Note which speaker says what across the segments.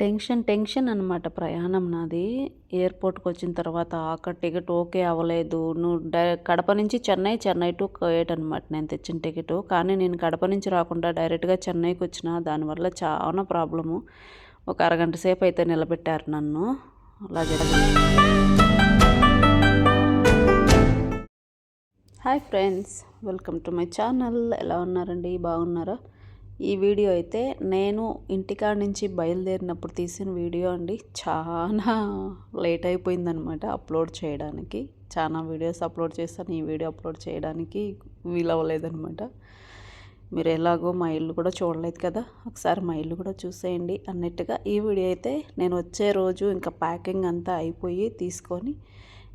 Speaker 1: Tension tension అనమాట ప్రయాణం నాది. ఎయిర్పోర్ట్కి వచ్చిన తర్వాత అక్కడ టికెట్ ఓకే అవ్వలేదు. నువ్వు డై కడప నుంచి చెన్నై చెన్నై టు కోయేట్ అనమాట నేను తెచ్చిన టికెట్. కానీ నేను కడప నుంచి రాకుండా డైరెక్ట్గా చెన్నైకి వచ్చిన దానివల్ల చాలా ప్రాబ్లము. ఒక అరగంట సేపు అయితే నిలబెట్టారు నన్ను. అలాగే hi friends welcome to my channel. ఎలా ఉన్నారండి? బాగున్నారా? ఈ వీడియో అయితే నేను ఇంటికాడ నుంచి బయలుదేరినప్పుడు తీసిన వీడియో అండి. చాలా లేట్ అయిపోయిందనమాట అప్లోడ్ చేయడానికి. చాలా వీడియోస్ అప్లోడ్ చేస్తాను ఈ వీడియో అప్లోడ్ చేయడానికి వీలవ్వలేదనమాట మీరు ఎలాగో మా ఇల్లు కూడా చూడలేదు కదా ఒకసారి మా ఇల్లు కూడా చూసేయండి అన్నట్టుగా ఈ వీడియో అయితే నేను వచ్చే రోజు ఇంకా ప్యాకింగ్ అంతా అయిపోయి తీసుకొని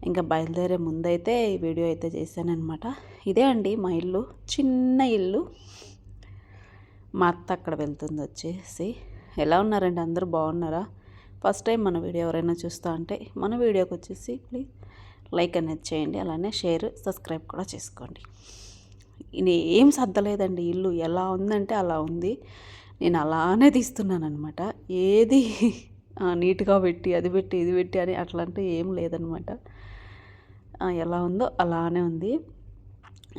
Speaker 1: ఇంకా బయలుదేరే ముందైతే ఈ వీడియో అయితే చేశానమాట ఇదే అండి మా ఇల్లు చిన్న ఇల్లు. మా అత్త అక్కడ వెళ్తుంది వచ్చేసి. ఎలా ఉన్నారండి? అందరూ బాగున్నారా? ఫస్ట్ టైం మన వీడియో ఎవరైనా చూస్తా అంటే మన వీడియోకి వచ్చేసి ప్లీజ్ లైక్ అనేది చేయండి. అలానే షేర్ సబ్స్క్రైబ్ కూడా చేసుకోండి. ఇది ఏం సర్దలేదండి ఇల్లు. ఎలా ఉందంటే అలా ఉంది. నేను అలానే తీస్తున్నాను అనమాట ఏది నీట్గా పెట్టి అది పెట్టి ఇది పెట్టి అని అట్లాంటి ఏం లేదనమాట ఎలా ఉందో అలానే ఉంది.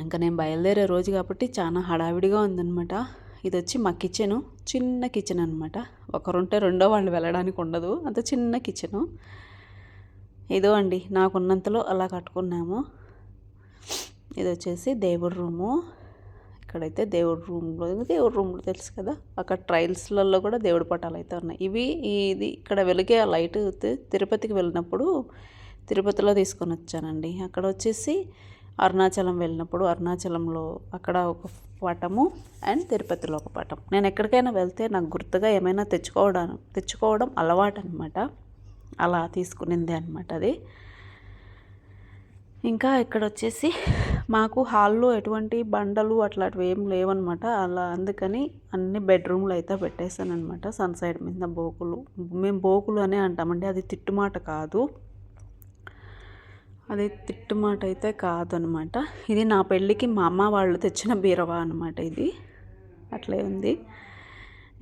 Speaker 1: ఇంకా నేను బయలుదేరే రోజు కాబట్టి చాలా హడావిడిగా ఉందనమాట ఇది వచ్చి మా కిచెను. చిన్న కిచెన్ అనమాట ఒకరుంటే రెండో వాళ్ళు వెళ్ళడానికి ఉండదు. అంత చిన్న కిచెను. ఇదో అండి నాకున్నంతలో అలా కట్టుకున్నాము. ఇది వచ్చేసి దేవుడి రూము. ఇక్కడైతే దేవుడి రూమ్లో దేవుడి రూమ్లో తెలుసు కదా? అక్కడ ట్రైల్స్లలో కూడా దేవుడి పటాలు అయితే ఉన్నాయి. ఇవి ఇది ఇక్కడ వెలిగే ఆ లైట్ తిరుపతికి వెళ్ళినప్పుడు తిరుపతిలో తీసుకొని వచ్చానండి. అక్కడ వచ్చేసి అరుణాచలం వెళ్ళినప్పుడు అరుణాచలంలో అక్కడ ఒక పటము అండ్ తిరుపతిలో ఒక పటం నేను ఎక్కడికైనా వెళ్తే నాకు గుర్తుగా ఏమైనా తెచ్చుకోవడం తెచ్చుకోవడం అలవాటు అనమాట అలా తీసుకునింది అనమాట అది. ఇంకా ఇక్కడ వచ్చేసి మాకు హాల్లో ఎటువంటి బండలు అట్లాంటివి ఏం లేవన్నమాట అలా అందుకని అన్ని బెడ్రూమ్లు అయితే పెట్టేశాను అనమాట సన్ సైడ్ మీద బోకులు. మేము బోకులు అనే అంటామండి. అది తిట్టుమాట కాదు. అది తిట్టుమాట అయితే కాదనమాట. ఇది నా పెళ్ళికి మా అమ్మ వాళ్ళు తెచ్చిన బీరవా అనమాట ఇది. అట్లే ఉంది.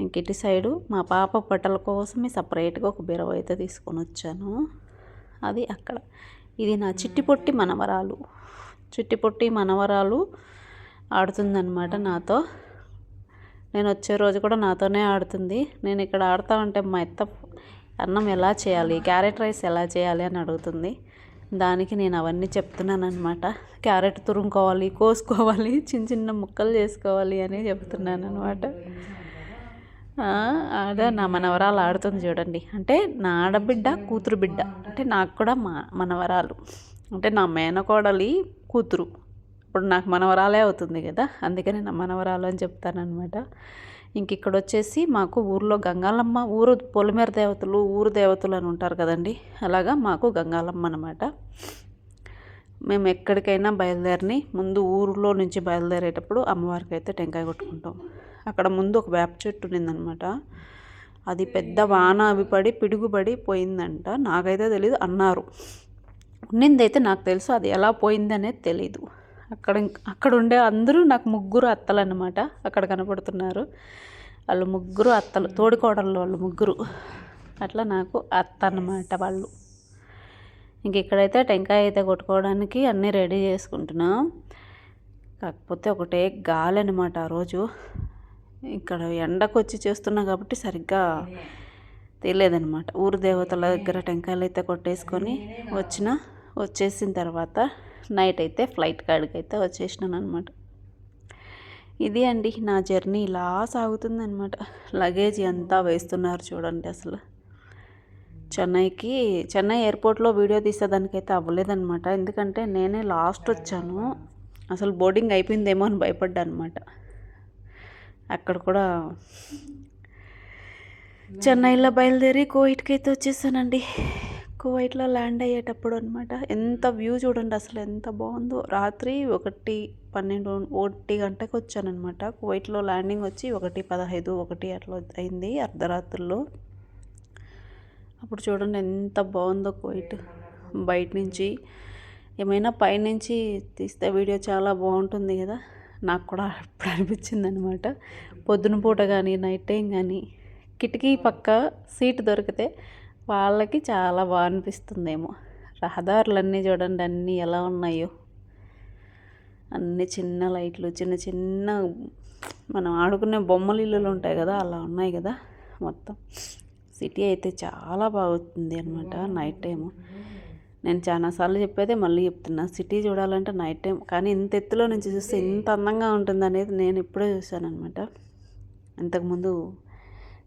Speaker 1: ఇంక ఇటు సైడు మా పాప బట్టల కోసమే సపరేట్గా ఒక బీరవ అయితే తీసుకొని వచ్చాను. అది అక్కడ. ఇది నా చిట్టి పొట్టి మనవరాలు. చిట్టి పొట్టి మనవరాలు ఆడుతుందన్నమాట నాతో. నేను వచ్చే రోజు కూడా నాతోనే ఆడుతుంది. నేను ఇక్కడ ఆడతా ఉంటే మా ఎత్త అన్నం ఎలా చేయాలి? క్యారెట్ రైస్ ఎలా చేయాలి అని అడుగుతుంది. దానికి నేను అవన్నీ చెప్తున్నాను అనమాట క్యారెట్ తురుముకోవాలి కోసుకోవాలి చిన్న చిన్న ముక్కలు చేసుకోవాలి అని చెప్తున్నాను అనమాట అదే నా మనవరాలు ఆడుతుంది చూడండి. అంటే నా ఆడబిడ్డ కూతురు బిడ్డ. అంటే నాకు కూడా మా మనవరాలు. అంటే నా మేనకోడలి కూతురు. ఇప్పుడు నాకు మనవరాలే అవుతుంది కదా. అందుకని నా మనవరాలు అని చెప్తానమాట ఇంక ఇక్కడ వచ్చేసి మాకు ఊర్లో గంగాలమ్మ ఊరు పొలిమేర దేవతలు ఊరు దేవతలు అని ఉంటారు కదండి. అలాగా మాకు గంగాలమ్మ అనమాట మేము ఎక్కడికైనా బయలుదేరిని ముందు ఊరిలో నుంచి బయలుదేరేటప్పుడు అమ్మవారికి అయితే టెంకాయ కొట్టుకుంటాం. అక్కడ ముందు ఒక వేప చెట్టు ఉన్నిందనమాట అది పెద్ద వాన అవి పడి పిడుగుపడి పోయిందంట. నాకైతే తెలియదు అన్నారు. ఉన్నిందైతే నాకు తెలుసు అది ఎలా పోయింది అనేది తెలీదు. అక్కడ అక్కడ ఉండే అందరూ నాకు ముగ్గురు అత్తలు అనమాట అక్కడ కనపడుతున్నారు. వాళ్ళు ముగ్గురు అత్తలు తోడుకోడళ్ళు వాళ్ళు ముగ్గురు. అట్లా నాకు అత్త అన్నమాట వాళ్ళు. ఇంక ఇక్కడైతే టెంకాయ అయితే కొట్టుకోవడానికి అన్నీ రెడీ చేసుకుంటున్నాం. కాకపోతే ఒకటే గాలి అనమాట ఆ రోజు. ఇక్కడ ఎండకు వచ్చి చేస్తున్నా కాబట్టి సరిగ్గా తెలియదనమాట ఊరు దేవతల దగ్గర టెంకాయలు అయితే కొట్టేసుకొని వచ్చిన వచ్చేసిన తర్వాత నైట్ అయితే ఫ్లైట్ కాడికి అయితే వచ్చేసినాను అనమాట ఇది అండి నా జర్నీ ఇలా సాగుతుంది అనమాట లగేజ్ అంతా వేస్తున్నారు చూడండి అసలు. చెన్నైకి చెన్నై ఎయిర్పోర్ట్లో వీడియో తీసేదానికైతే అవ్వలేదన్నమాట ఎందుకంటే నేనే లాస్ట్ వచ్చాను. అసలు బోర్డింగ్ అయిపోయిందేమో అని భయపడ్డా అనమాట అక్కడ కూడా చెన్నైలో బయలుదేరి కోవిడ్కి అయితే వచ్చేసానండి. కువైట్లో ల్యాండ్ అయ్యేటప్పుడు అనమాట ఎంత వ్యూ చూడండి అసలు ఎంత బాగుందో. రాత్రి ఒకటి పన్నెండు ఒకటి గంటకు వచ్చానమాట కువైట్లో ల్యాండింగ్ వచ్చి ఒకటి పదహైదు ఒకటి అట్లా అయింది అర్ధరాత్రుల్లో అప్పుడు చూడండి ఎంత బాగుందో కువైట్. బయట నుంచి ఏమైనా పైనుంచి తీస్తే వీడియో చాలా బాగుంటుంది కదా. నాకు కూడా అప్పుడు అనిపించింది అనమాట పొద్దున పూట కానీ నైట్ టైం కానీ కిటికీ పక్క సీట్ దొరికితే వాళ్ళకి చాలా బాగా అనిపిస్తుందేమో. రహదారులన్నీ చూడండి అన్నీ ఎలా ఉన్నాయో. అన్ని చిన్న లైట్లు చిన్న చిన్న మనం ఆడుకునే బొమ్మలు ఇల్లులు ఉంటాయి కదా అలా ఉన్నాయి కదా మొత్తం. సిటీ అయితే చాలా బాగుంది అనమాట నైట్ టైము. నేను చాలాసార్లు చెప్పేదే మళ్ళీ చెప్తున్నా సిటీ చూడాలంటే నైట్ టైం. కానీ ఇంత ఎత్తులో నుంచి చూస్తే ఇంత అందంగా ఉంటుంది అనేది నేను ఇప్పుడే చూశాను అనమాట ఇంతకుముందు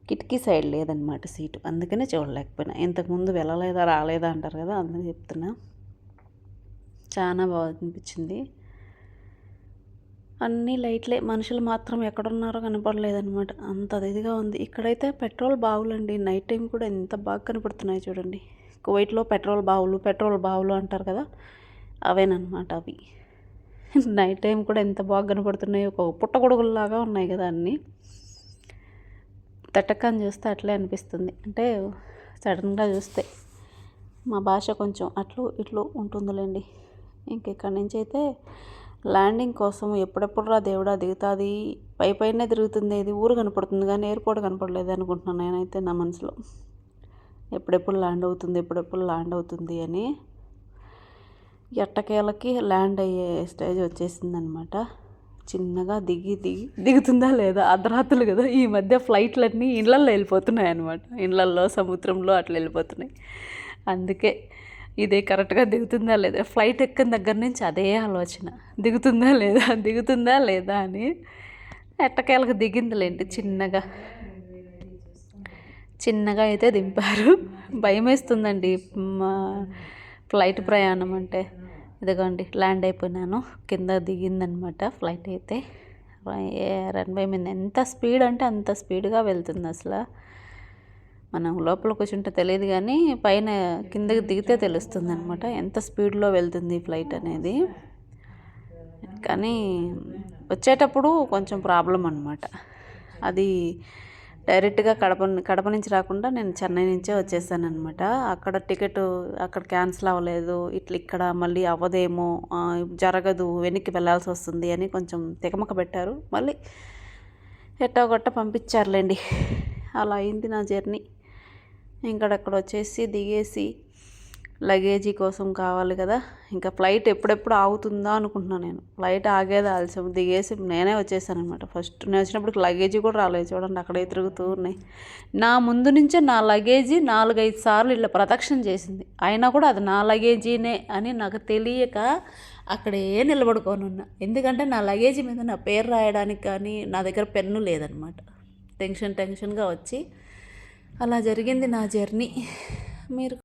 Speaker 1: కిటికీ సైడ్ లేదనమాట సీటు. అందుకనే చూడలేకపోయినా. ఇంతకుముందు వెళ్ళలేదా రాలేదా అంటారు కదా అందుకే చెప్తున్నా. చాలా బాగా అనిపించింది. అన్ని లైట్లే. మనుషులు మాత్రం ఎక్కడున్నారో కనపడలేదనమాట. అంత ఇదిగా ఉంది. ఇక్కడైతే పెట్రోల్ బావులండి. నైట్ టైం కూడా ఎంత బాగా కనపడుతున్నాయి చూడండి. కువైట్లో పెట్రోల్ బావులు పెట్రోల్ బావులు అంటారు కదా అవేనమాట అవి. నైట్ టైం కూడా ఎంత బాగా కనపడుతున్నాయి ఒక పుట్టగొడుగుల్లాగా ఉన్నాయి కదా అన్నీ. తటకం చూస్తే అట్లే అనిపిస్తుంది. అంటే సడన్గా చూస్తే మా భాష కొంచెం అట్లు ఇట్లు ఉంటుందిలేండి. ఇంకెక్కడి నుంచి అయితే ల్యాండింగ్ కోసం ఎప్పుడెప్పుడు రా దేవుడా దిగుతుంది? పై పైనే తిరుగుతుంది. ఇది ఊరు కనపడుతుంది కానీ ఎయిర్పోర్ట్ కనపడలేదు అనుకుంటున్నాను నేనైతే నా మనసులో. ఎప్పుడెప్పుడు ల్యాండ్ అవుతుంది? ఎప్పుడెప్పుడు ల్యాండ్ అవుతుంది అని ఎట్టకేలకి ల్యాండ్ అయ్యే స్టేజ్ వచ్చేసింది అనమాట చిన్నగా దిగి దిగి దిగుతుందా లేదా? అర్ధరాత్రులు కదా. ఈ మధ్య ఫ్లైట్లన్నీ ఇళ్ళల్లో వెళ్ళిపోతున్నాయి అనమాట ఇళ్ళల్లో సముద్రంలో అట్లా వెళ్ళిపోతున్నాయి. అందుకే ఇదే కరెక్ట్గా దిగుతుందా లేదా? ఫ్లైట్ ఎక్కిన దగ్గర నుంచి అదే ఆలోచన. దిగుతుందా లేదా? దిగుతుందా లేదా అని ఎట్టకేలకు దిగిందిలేండి చిన్నగా. చిన్నగా అయితే దింపారు. భయం వేస్తుందండి మా ఫ్లైట్ ప్రయాణం అంటే. ఇదిగోండి ల్యాండ్ అయిపోయినాను. కింద దిగిందనమాట ఫ్లైట్ అయితే. రన్వే మీద ఎంత స్పీడ్ అంటే అంత స్పీడ్గా వెళ్తుంది అసలు. మనం లోపల కూర్చుంటే తెలియదు కానీ పైన కిందకి దిగితే తెలుస్తుంది అనమాట ఎంత స్పీడ్లో వెళ్తుంది ఫ్లైట్ అనేది. కానీ వచ్చేటప్పుడు కొంచెం ప్రాబ్లం అనమాట. అది డైరెక్ట్గా కడప కడప నుంచి రాకుండా నేను చెన్నై నుంచే వచ్చేసాను అనమాట అక్కడ టికెట్ అక్కడ క్యాన్సిల్ అవ్వలేదు. ఇట్లా ఇక్కడ మళ్ళీ అవ్వదేమో జరగదు వెనక్కి వెళ్ళాల్సి వస్తుంది అని కొంచెం తికమక పెట్టారు. మళ్ళీ ఎట్టా గొట్ట పంపించారులేండి. అలా అయింది నా జర్నీ. ఇంకడక్కడ వచ్చేసి దిగేసి లగేజీ కోసం కావాలి కదా. ఇంకా ఫ్లైట్ ఎప్పుడెప్పుడు ఆగుతుందా అనుకుంటున్నాను నేను. ఫ్లైట్ ఆగేది ఆలస్యం. దిగేసి నేనే వచ్చేసాను అనమాట ఫస్ట్ నేను వచ్చినప్పుడు లగేజీ కూడా రాలేదు. చూడండి అక్కడే తిరుగుతూ ఉన్నాయి. నా ముందు నుంచే నా లగేజీ నాలుగైదు సార్లు ఇట్లా ప్రదక్షిణ చేసింది. అయినా కూడా అది నా లగేజీనే అని నాకు తెలియక అక్కడే నిలబడుకొని ఉన్నా. ఎందుకంటే నా లగేజీ మీద నా పేరు రాయడానికి కానీ నా దగ్గర పెన్ను లేదనమాట టెన్షన్ టెన్షన్గా వచ్చి అలా జరిగింది నా జర్నీ. మీరు